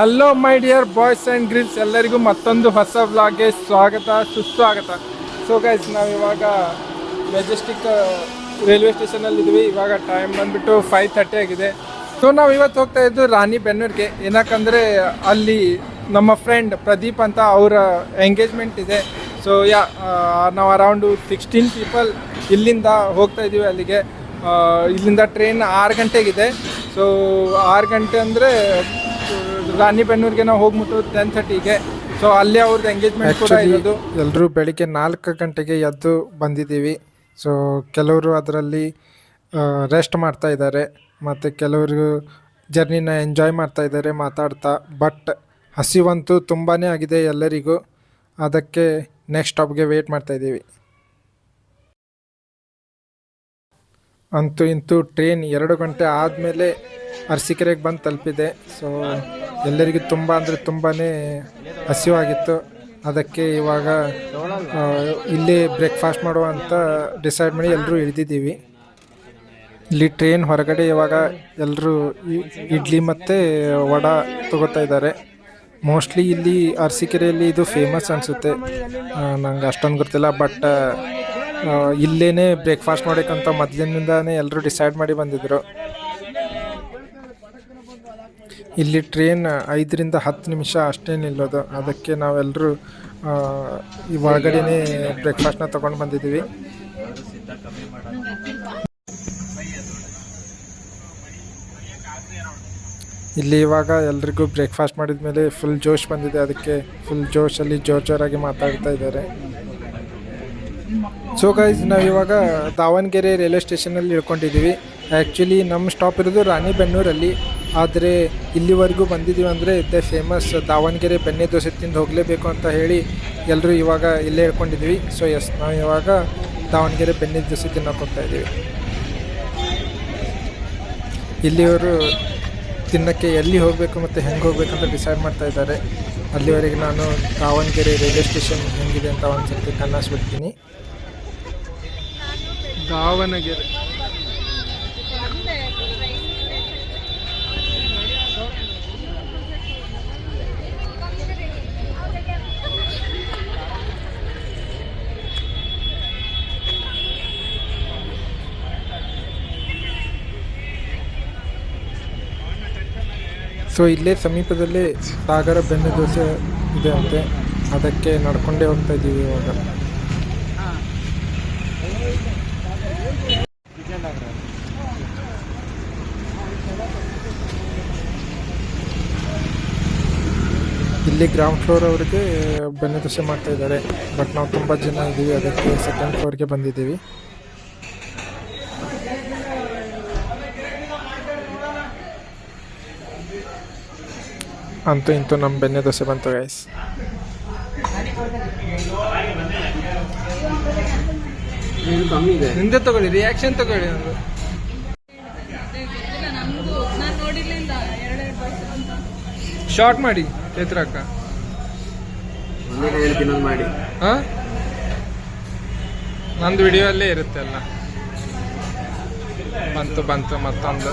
Hello my dear boys and girls ಎಲ್ಲರಿಗೂ ಮತ್ತೊಂದು ಹೊಸ ವ್ಲಾಗ್ಗೆ ಸ್ವಾಗತ, ಸುಸ್ವಾಗತ. ಸೊ ಗೈಸ್ ನಾವು ಇವಾಗ ಮೆಜೆಸ್ಟಿಕ್ ರೈಲ್ವೆ ಸ್ಟೇಷನಲ್ಲಿ ಇದ್ವಿ. ಇವಾಗ ಟೈಮ್ ಬಂದ್ಬಿಟ್ಟು ಫೈವ್ ತರ್ಟಿ ಆಗಿದೆ. ಸೊ ನಾವು ಇವತ್ತು ಹೋಗ್ತಾ ಇದ್ದು ರಾಣಿ ಬೆನ್ನೂರಿಗೆ. ಏನಕ್ಕಂದರೆ, ಅಲ್ಲಿ ನಮ್ಮ ಫ್ರೆಂಡ್ ಪ್ರದೀಪ್ ಅಂತ ಅವರ ಎಂಗೇಜ್ಮೆಂಟ್ ಇದೆ. ಸೊ ಯಾ ನಾವು ಅರೌಂಡು ಸಿಕ್ಸ್ಟೀನ್ ಪೀಪಲ್ ಇಲ್ಲಿಂದ ಹೋಗ್ತಾ ಇದ್ದೀವಿ ಅಲ್ಲಿಗೆ. ಇಲ್ಲಿಂದ ಟ್ರೈನ್ ಆರು ಗಂಟೆಗಿದೆ. ಸೊ ಆರು ಗಂಟೆ ಅಂದರೆ ರಾಣಿಬೆನ್ನೂರಿಗೆ ನಾವು ಹೋಗ್ಬಿಟ್ಟು ಟೆನ್ ಥರ್ಟಿಗೆ ಸೊ ಅಲ್ಲೇ ಅವ್ರದ್ದು ಎಂಗೇಜ್ಮೆಂಟ್ ಕೂಡ ಇರೋದು. ಎಲ್ಲರೂ ಬೆಳಿಗ್ಗೆ ನಾಲ್ಕು ಗಂಟೆಗೆ ಎದ್ದು ಬಂದಿದ್ದೀವಿ. ಸೊ ಕೆಲವರು ಅದರಲ್ಲಿ ರೆಸ್ಟ್ ಮಾಡ್ತಾ ಇದ್ದಾರೆ. ಮತ್ತು ಕೆಲವರು ಜರ್ನಿನ ಎಂಜಾಯ್ ಮಾಡ್ತಾ ಇದ್ದಾರೆ ಮಾತಾಡ್ತಾ. ಬಟ್ ಹಸಿವಂತೂ ತುಂಬಾ ಆಗಿದೆ ಎಲ್ಲರಿಗೂ. ಅದಕ್ಕೆ ನೆಕ್ಸ್ಟ್ ಸ್ಟಾಪ್ಗೆ ವೇಟ್ ಮಾಡ್ತಾ ಅಂತೂ ಇಂತೂ ಟ್ರೈನ್ ಎರಡು ಗಂಟೆ ಆದಮೇಲೆ ಅರಸೀಕೆರೆಗೆ ಬಂದು ತಲುಪಿದೆ. ಸೊ ಎಲ್ಲರಿಗೂ ತುಂಬ ಅಂದರೆ ತುಂಬಾ ಹಸಿವಾಗಿತ್ತು. ಅದಕ್ಕೆ ಇವಾಗ ಇಲ್ಲೇ ಬ್ರೇಕ್ಫಾಸ್ಟ್ ಮಾಡುವ ಅಂತ ಡಿಸೈಡ್ ಮಾಡಿ ಎಲ್ಲರೂ ಇಳಿದಿದ್ದೀವಿ. ಇಲ್ಲಿ ಟ್ರೈನ್ ಹೊರಗಡೆ ಇವಾಗ ಎಲ್ಲರೂ ಇಡ್ಲಿ ಮತ್ತು ವಡ ತಗೋತಾ ಇದ್ದಾರೆ. ಮೋಸ್ಟ್ಲಿ ಇಲ್ಲಿ ಅರಸೀಕೆರೆಯಲ್ಲಿ ಇದು ಫೇಮಸ್ ಅನಿಸುತ್ತೆ. ನಂಗೆ ಅಷ್ಟೊಂದು ಗೊತ್ತಿಲ್ಲ ಬಟ್ ಇಲ್ಲೇನೆ ಬ್ರೇಕ್ಫಾಸ್ಟ್ ಮಾಡೋಕ್ಕಂತ ಮೊದಲಿನಿಂದಾನೇ ಎಲ್ಲರೂ ಡಿಸೈಡ್ ಮಾಡಿ ಬಂದಿದ್ರು. ಇಲ್ಲಿ ಟ್ರೈನ್ ಐದರಿಂದ ಹತ್ತು ನಿಮಿಷ ಅಷ್ಟೇ ನಿಲ್ಲೋದು. ಅದಕ್ಕೆ ನಾವೆಲ್ಲರೂ ಈ ಒಳಗಡೆನೇ ಬ್ರೇಕ್ಫಾಸ್ಟ್ನ ತಗೊಂಡು ಬಂದಿದ್ದೀವಿ. ಇಲ್ಲಿ ಇವಾಗ ಎಲ್ರಿಗೂ ಬ್ರೇಕ್ಫಾಸ್ಟ್ ಮಾಡಿದ ಮೇಲೆ ಫುಲ್ ಜೋಶ್ ಬಂದಿದೆ. ಅದಕ್ಕೆ ಫುಲ್ ಜೋಶಲ್ಲಿ ಜೋರ್ ಜೋರಾಗಿ ಮಾತಾಡ್ತಾ ಇದ್ದಾರೆ. ಸೊ ಗೈಸ್ ನಾವು ಇವಾಗ ದಾವಣಗೆರೆ ರೈಲ್ವೆ ಸ್ಟೇಷನಲ್ಲಿ ಇಳ್ಕೊಂಡಿದ್ದೀವಿ. ಆ್ಯಕ್ಚುಲಿ ನಮ್ಮ ಸ್ಟಾಪ್ ಇರೋದು ರಾಣಿಬೆನ್ನೂರಲ್ಲಿ. ಆದರೆ ಇಲ್ಲಿವರೆಗೂ ಬಂದಿದ್ದೀವಿ ಅಂದರೆ ಇದ್ದೇ ಫೇಮಸ್ ದಾವಣಗೆರೆ ಬೆಣ್ಣೆ ದೋಸೆ ತಿಂದು ಹೋಗಲೇಬೇಕು ಅಂತ ಹೇಳಿ ಎಲ್ಲರೂ ಇವಾಗ ಇಲ್ಲೇ ಇಳ್ಕೊಂಡಿದ್ದೀವಿ. ಸೊ ಎಸ್ ನಾವು ಇವಾಗ ದಾವಣಗೆರೆ ಬೆಣ್ಣೆ ದೋಸೆ ತಿನ್ನೋಕೆ ಹೋಗ್ತಾ ಇದ್ದೀವಿ. ಇಲ್ಲಿವರು ತಿನ್ನಕ್ಕೆ ಎಲ್ಲಿ ಹೋಗಬೇಕು ಮತ್ತು ಹೆಂಗೆ ಹೋಗಬೇಕು ಅಂತ ಡಿಸೈಡ್ ಮಾಡ್ತಾ ಇದ್ದಾರೆ. ಅಲ್ಲಿವರೆಗೆ ನಾನು ದಾವಣಗೆರೆ ರೈಲ್ವೆ ಸ್ಟೇಷನ್ ಹೆಂಗಿದೆ ಅಂತ ಒಂದು ಸರ್ತಿ ಕನ್ನಡಿಸ್ಬಿಡ್ತೀನಿ ದಾವಣಗೆರೆ. ಸೊ ಇಲ್ಲೇ ಸಮೀಪದಲ್ಲೇ ಸಾಗರ ಬೆಣ್ಣೆ ದೋಸೆ ಇದೆ ಅಂತೆ. ಅದಕ್ಕೆ ನಡ್ಕೊಂಡೇ ಹೋಗ್ತಾ ಇದ್ದೀವಿ ಇವಾಗ. ಇಲ್ಲಿ ಗ್ರೌಂಡ್ ಫ್ಲೋರ್ ಅವರಿಗೆ ಬೆನ್ನದೃಶ್ಯ ದೋಸೆ ಮಾಡ್ತಾ ಇದ್ದಾರೆ. ಬಟ್ ನಾವು ತುಂಬ ಜನ ಇದ್ದೀವಿ ಅದಕ್ಕೆ ಸೆಕೆಂಡ್ ಫ್ಲೋರ್ಗೆ ಬಂದಿದ್ದೀವಿ. ಅಂತೂ ಇಂತೂ ನಮ್ಮ ಬೆನ್ನೆ ದೋಸೆ ಬಂತು ಗೈಸ್ ಹಿಂದೆ ಕಮ್ಮಿ ಇದೆ. ನಿಂದೆ ತಗೊಳ್ಳಿ ರಿಯಾಕ್ಷನ್ ತಗೊಳ್ಳಿ ಒಂದು. ಶಾರ್ಟ್ ಮಾಡಿ. ಚೈತ್ರಕ್ಕ ಒಂದೇ ಮಾಡಿ. ಹಾ? ನಂದು ವಿಡಿಯೋ ಅಲ್ಲೇ ಇರುತ್ತೆ ಅಲ್ಲ. ಬಂತು ಬಂತು ಮತ್ತೊಂದು.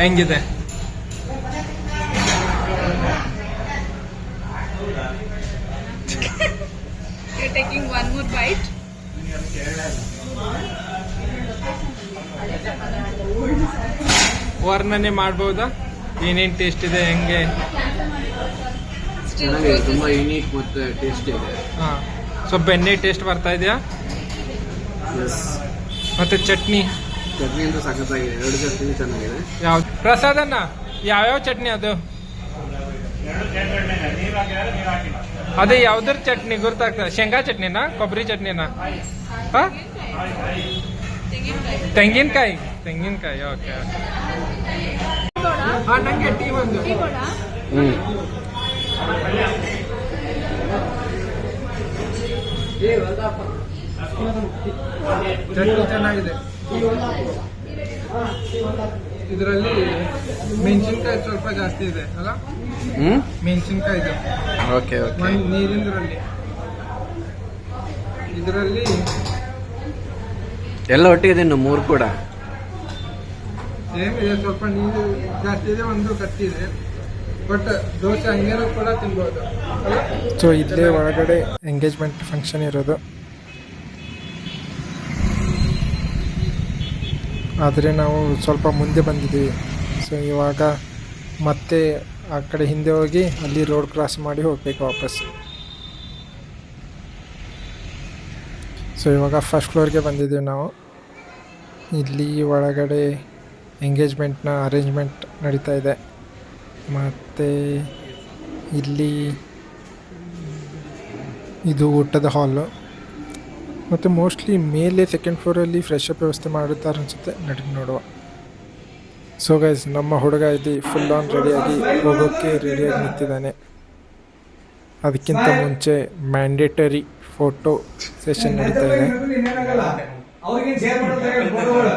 ಹೆಂಗಿದೆ? ಟೇಕಿಂಗ್ ಒನ್ ಮೋರ್ ಬೈಟ್ ವರ್ಣನೆ ಮಾಡ್ಬೋದಾ? ಏನೇನು ಟೇಸ್ಟ್ ಇದೆ ಹೆಂಗೆ? ಸ್ಟಿಲ್ ಚೆನ್ನಾಗಿದೆ ತುಂಬಾ ಯುನೀಕ್ ಮತ್ತು ಟೇಸ್ಟ್ ಇದೆ. ಹಾಂ. ಸ್ವಲ್ಪ ಬೆಣ್ಣೆ ಟೇಸ್ಟ್ ಬರ್ತಾ ಇದೆಯಾ? ಎಸ್ ಮತ್ತೆ ಚಟ್ನಿ? ಚಟ್ನಿ ಅಂತ ಸಖತ್ತಾಗಿದೆ ಎರಡು ಚಟ್ನಿ ಚೆನ್ನಾಗಿದೆ. ಯಾವ ಪ್ರಸಾದನ್ನ ಯಾವ್ಯಾವ ಚಟ್ನಿ ಅದು? ಅದೇ ಯಾವ್ದ್ರ ಚಟ್ನಿ ಗುರ್ತಾಗ್ತದೆ ಶೇಂಗಾ ಚಟ್ನಿನಾ? ಕೊಬ್ಬರಿ ಚಟ್ನಿನಾ? ಹಾ? ತೆಂಗಿನಕಾಯಿ. ತೆಂಗಿನಕಾಯಿ. ಓಕೆ ಆ ನಂಗೆ ಟೀ ಒಂದು. ಹ್ಞೂ ಚಟ್ನಿ ಚೆನ್ನಾಗಿದೆ. ಇದರಲ್ಲಿ ಮೆಣಸಿನ್ಕಾಯಿ ಸ್ವಲ್ಪ ಜಾಸ್ತಿ ಇದೆ ಅಲ್ಲ? ಹ್ಞೂ ಮೆಣಸಿನ್ಕಾಯಿ ಇದೆ. ಓಕೆ ಓಕೆ ನೀರಿಂದ್ರಲ್ಲಿ. ಇದರಲ್ಲಿ ಎಲ್ಲ ಒಟ್ಟಿಗೆ ತಿನ್ನು ಮೂರು ಕೂಡ. ಸೇಮ್ ಇದೆ ಸ್ವಲ್ಪ ನೀರು ಜಾಸ್ತಿ ಇದೆ ಒಂದು ಕಟ್ಟಿ ಇದೆ. ಬಟ್ ದೋಸೆ ಹಂಗೇನೂ ಕೂಡ ತಿನ್ಬೋದು. ಸೊ ಇಲ್ಲೇ ಒಳಗಡೆ ಎಂಗೇಜ್ಮೆಂಟ್ ಫಂಕ್ಷನ್ ಇರೋದು. ಆದರೆ ನಾವು ಸ್ವಲ್ಪ ಮುಂದೆ ಬಂದಿದ್ದೀವಿ. ಸೊ ಇವಾಗ ಮತ್ತೆ ಆ ಕಡೆ ಹಿಂದೆ ಹೋಗಿ ಅಲ್ಲಿ ರೋಡ್ ಕ್ರಾಸ್ ಮಾಡಿ ಹೋಗ್ಬೇಕು ವಾಪಸ್ ಸೊ ಇವಾಗ ಫಸ್ಟ್ ಫ್ಲೋರ್ಗೆ ಬಂದಿದ್ದೀವಿ ನಾವು. ಇಲ್ಲಿ ಒಳಗಡೆ ಎಂಗೇಜ್ಮೆಂಟ್ನ ಅರೇಂಜ್ಮೆಂಟ್ ನಡೀತಾ ಇದೆ. ಮತ್ತು ಇಲ್ಲಿ ಇದು ಊಟದ ಹಾಲು ಮತ್ತು ಮೋಸ್ಟ್ಲಿ ಮೇಲೆ ಸೆಕೆಂಡ್ ಫ್ಲೋರಲ್ಲಿ ಫ್ರೆಶ್ ಅಪ್ ವ್ಯವಸ್ಥೆ ಮಾಡುತ್ತಾರೆ ಅನಿಸುತ್ತೆ. ನಡಿ ನೋಡುವ. ಸೊ ಗೈಸ್ ನಮ್ಮ ಹುಡುಗ ಇಲ್ಲಿ ಫುಲ್ ಆನ್ ರೆಡಿಯಾಗಿ ಹೋಗೋಕ್ಕೆ ರೆಡಿಯಾಗಿ ನಿಂತಿದ್ದಾನೆ. ಅದಕ್ಕಿಂತ ಮುಂಚೆ ಮ್ಯಾಂಡೇಟರಿ ಫೋಟೋ ಸೆಷನ್ ನಡೀತಾ ಇದೆ. ಅವ್ರಿಗೇನ್ ಶೇರ್ ಮಾಡ್ತಾರೆ ಫೋಟೋಗಳು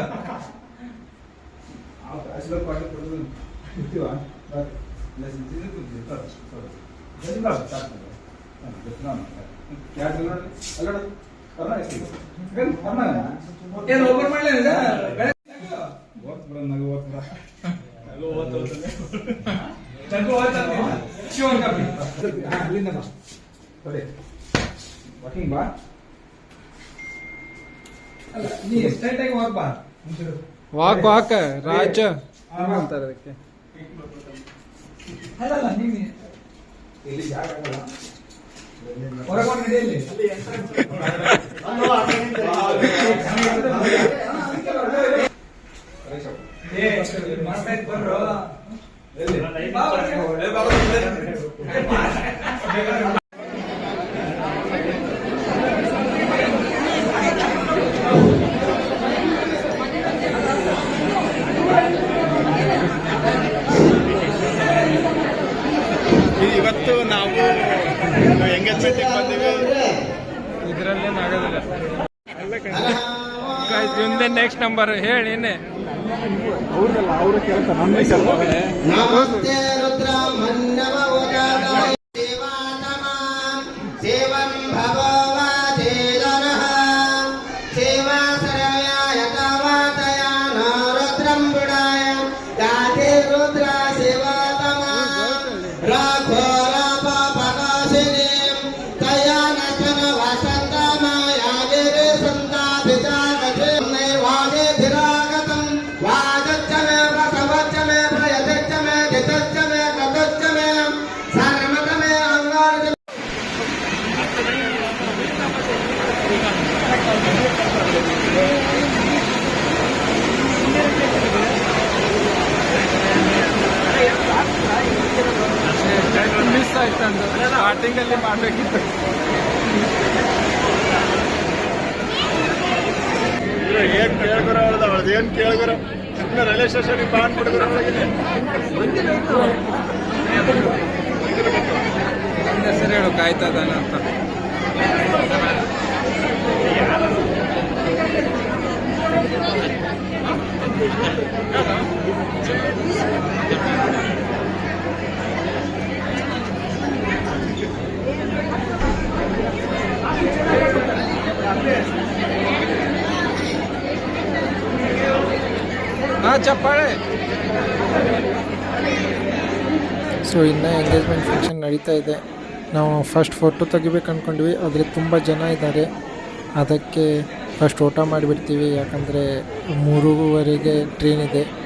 ಏನು ಓಪನ್ ವಾಕಿಂಗ್ ಬಾ. ಅಲ್ಲ ನೀ ಸ್ಟ್ರೈಟ್ ಆಗಿ ವಾಕ್ ಬಾ. ವಾಕ್ ವಾಕ್ ರಾಜ. ಅಂತಾರೆ ಅದಕ್ಕೆ. ಅಲ್ಲ ಅಲ್ಲ ನೀನು ಇಲ್ಲಿ ಜಾಗ ಆಗಲ್ಲ ಹೊರಗೊಂಡು ಇಲ್ಲಿ. ಏ ಮಸ್ತ್ ಬರ್ರು. ಬಂದ್ರು ಬಾ, ಬರ್ರಿ. ಇವತ್ತು ನಾವು ಎಂಗೇಜ್ಮೆಂಟಿಗೆ ಬಂದೀವಿ ಇದರಲ್ಲೇನು ಆಗೋದಿಲ್ಲ ಮುಂದೆ ನೆಕ್ಸ್ಟ್ ನಂಬರ್ ಹೇಳಿ ಅವರು ಕೇಳ್ತಾರೆ ಸ್ಟಾರ್ಟಿಂಗ್ ಮಾಡಬೇಕಿತ್ತು. ಏನ್ ಕೇಳ್ಕೊರ ಅವ್ರದ್ದು? ಅವ್ರದ್ದು ಏನ್ ಕೇಳ್ಕೊರ ಸುಮ್ಮನೆ ರೈಲ್ವೆ ಸ್ಟೇಷನ್ ಬಾ ಅವಳಿಗೆ ನನ್ನ ಹೆಸರು ಹೇಳು ಕಾಯ್ತಾ ಇದ್ದಾನೆ ಅಂತ ಹಾ ಚಪ್ಪಾಳೆ ಸೊ ಇನ್ನು ಎಂಗೇಜ್ಮೆಂಟ್ ಫಂಕ್ಷನ್ ನಡೀತಾ ಇದೆ. ನಾವು ಫಸ್ಟ್ ಫೋಟೋ ತೆಗಿಬೇಕು ಅಂದ್ಕೊಂಡ್ವಿ ಆದರೆ ತುಂಬ ಜನ ಇದ್ದಾರೆ. ಅದಕ್ಕೆ ಫಸ್ಟ್ ಊಟ ಮಾಡಿಬಿಡ್ತೀವಿ. ಯಾಕಂದರೆ ಮೂರುವರೆಗೆ ಟ್ರೈನ್ ಇದೆ.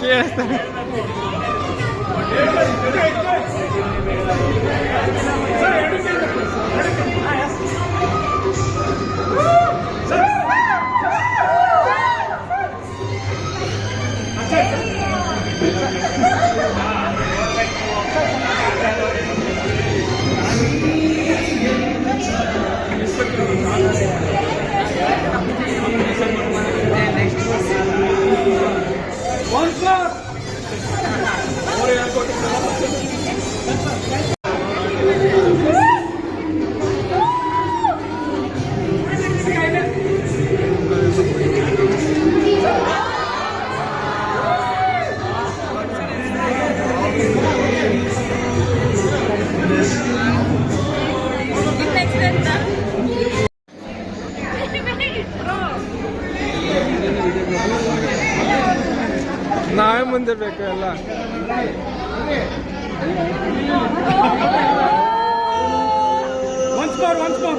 ಕೇಳಿಸ್ತಾರೆ ನೆಕ್ಸ್ಟ್ ನಾವೇ ಮುಂದೆ ಬೇಕು ಎಲ್ಲ? Once more once more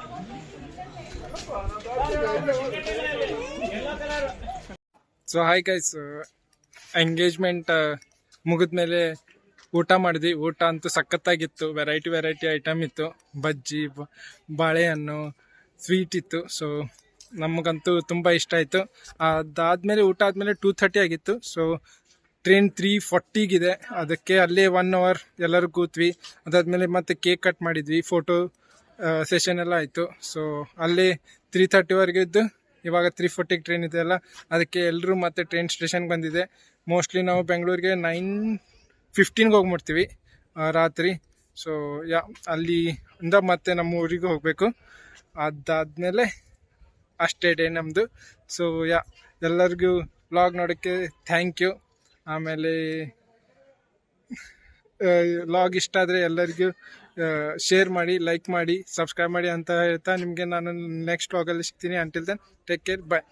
so hi guys engagement ಮುಗಿದ್ಮೇಲೆ ಊಟ ಮಾಡಿದ್ವಿ. ಊಟ ಅಂತೂ ಸಖತ್ತಾಗಿತ್ತು. ವೆರೈಟಿ ವೆರೈಟಿ ಐಟಮ್ ಇತ್ತು. ಬಜ್ಜಿ ಬಾಳೆಹಣ್ಣು ಸ್ವೀಟ್ ಇತ್ತು. ಸೊ ನಮಗಂತೂ ತುಂಬ ಇಷ್ಟ ಆಯಿತು. ಅದಾದಮೇಲೆ ಊಟ ಆದಮೇಲೆ ಟೂ ಥರ್ಟಿ ಆಗಿತ್ತು. ಸೊ ಟ್ರೈನ್ ತ್ರೀ ಫಾರ್ಟಿಗಿದೆ ಅದಕ್ಕೆ ಅಲ್ಲೇ ಒನ್ ಅವರ್ ಎಲ್ಲರೂ ಕೂತ್ವಿ. ಅದಾದಮೇಲೆ ಮತ್ತೆ ಕೇಕ್ ಕಟ್ ಮಾಡಿದ್ವಿ. ಫೋಟೋ ಸೆಷನ್ ಎಲ್ಲ ಆಯಿತು. ಸೊ ಅಲ್ಲೇ ತ್ರೀ ತರ್ಟಿವರೆಗೆ ಇದ್ದು, ಇವಾಗ ತ್ರೀ ಫೋರ್ಟಿಗೆ ಟ್ರೈನ್ ಇದೆಯಲ್ಲ ಅದಕ್ಕೆ ಎಲ್ಲರೂ ಮತ್ತೆ ಟ್ರೈನ್ ಸ್ಟೇಷನ್ಗೆ ಬಂದಿದೆ. ಮೋಸ್ಟ್ಲಿ ನಾವು ಬೆಂಗಳೂರಿಗೆ ನೈನ್ ಫಿಫ್ಟೀನ್ಗೆ ಹೋಗ್ಬಿಡ್ತೀವಿ ರಾತ್ರಿ. ಸೊ ಯಾ, ಅಲ್ಲಿ ಇಂದ ಮತ್ತೆ ನಮ್ಮ ಊರಿಗೆ ಹೋಗಬೇಕು. ಅದಾದಮೇಲೆ ಅಷ್ಟೇ ಡೇ ನಮ್ಮದು ಸೊ ಯಾ, ಎಲ್ಲರಿಗೂ ವ್ಲಾಗ್ ನೋಡೋಕ್ಕೆ ಥ್ಯಾಂಕ್ ಯು ಆಮೇಲೆ ಲಾಗ್ ಇಷ್ಟ ಆದರೆ ಎಲ್ಲರಿಗೂ ಶೇರ್ ಮಾಡಿ ಲೈಕ್ ಮಾಡಿ ಸಬ್ಸ್ಕ್ರೈಬ್ ಮಾಡಿ ಅಂತ ಹೇಳ್ತಾ ನಿಮಗೆ ನಾನು ನೆಕ್ಸ್ಟ್ ವ್ಲಾಗಲ್ಲಿ ಸಿಗ್ತೀನಿ. Until then take care bye